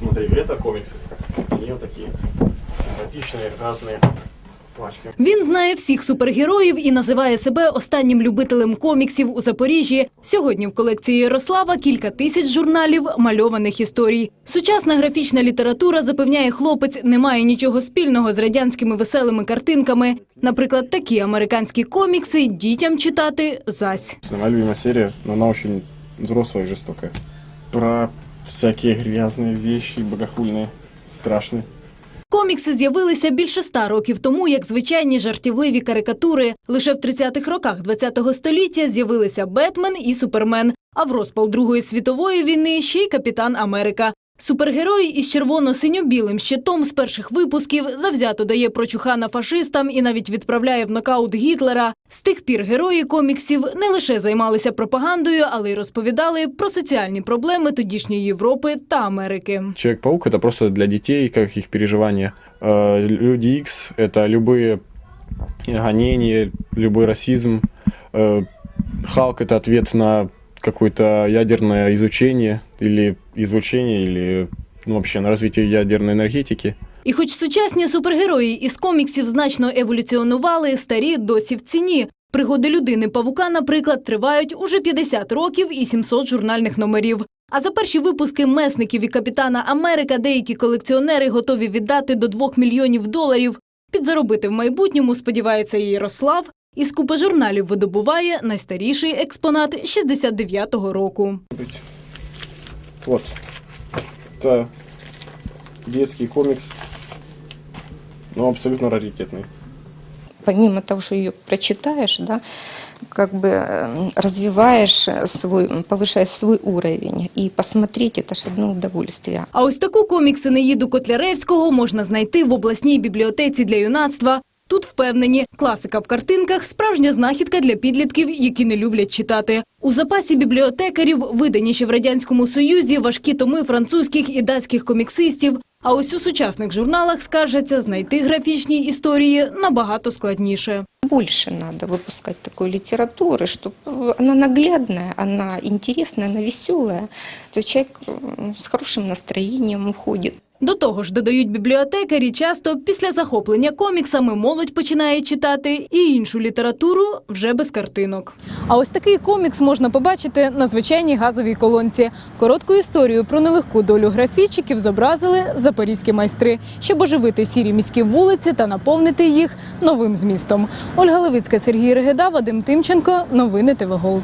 Смотри, это комиксы. Они вот такие симпатичные, разные пачки. Він знає всіх супергероїв і називає себе останнім любителем коміксів у Запоріжжі. Сьогодні в колекції Ярослава кілька тисяч журналів мальованих історій. Сучасна графічна література запевняє, хлопець не має нічого спільного з радянськими веселими картинками. Наприклад, такі американські комікси дітям читати зась. Моя любимая серия, но она очень взрослая и жестокая. Про всякие грязные вещи, богохульные, страшные. Комікси з'явилися більше ста років тому, як звичайні жартівливі карикатури. Лише в 30-х роках ХХ століття з'явилися Бетмен і Супермен, а в розпал Другої світової війни ще й Капітан Америка. Супергерой із червоно-синьо-білим щитом з перших випусків завзято дає прочухана фашистам і навіть відправляє в нокаут Гітлера. З тих пір герої коміксів не лише займалися пропагандою, але й розповідали про соціальні проблеми тодішньої Європи та Америки. Человек-паук это просто для детей, как их переживания. Э, Люди Икс это любые гонения, любой расизм. Э, Халк это ответ на какое-то ядерное изучение или излучение, или ну, вообще на развитие ядерной энергетики. І хоч сучасні супергерої із коміксів значно еволюціонували, старі досі в ціні. Пригоди людини павука, наприклад, тривають уже 50 років і 700 журнальних номерів. А за перші випуски месників і капітана Америка деякі колекціонери готові віддати до 2 мільйонів доларів. Підзаробити в майбутньому сподівається і Ярослав. Із купи журналів видобуває найстаріший експонат 69-го року. Вот. Это детский комикс, но абсолютно раритетный. помимо того, что ее прочитаешь, да, как бы э, развиваешь свой, повышаешь свой уровень. И посмотреть это же одно удовольствие. А ось таку комікси-неїду Котляревського можна знайти в обласній бібліотеці для юнацтва. Тут впевнені, класика в картинках – справжня знахідка для підлітків, які не люблять читати. У запасі бібліотекарів видані ще в Радянському Союзі важкі томи французьких і датських коміксистів. А ось у сучасних журналах скаржаться знайти графічні історії набагато складніше. Больше надо выпускать такой литературы, чтобы она наглядная, она интересная, она веселая. То человек м, с хорошим настроением уходит. До того ж, додають бібліотекарі, часто після захоплення коміксами молодь починає читати і іншу літературу вже без картинок. А ось такий комікс можна побачити на звичайній газовій колонці. Коротку історію про нелегку долю графічиків зобразили запорізькі майстри, щоб оживити сірі міські вулиці та наповнити їх новим змістом. Ольга Левицька, Сергій Регеда, Вадим Тимченко. Новини ТВ Голд.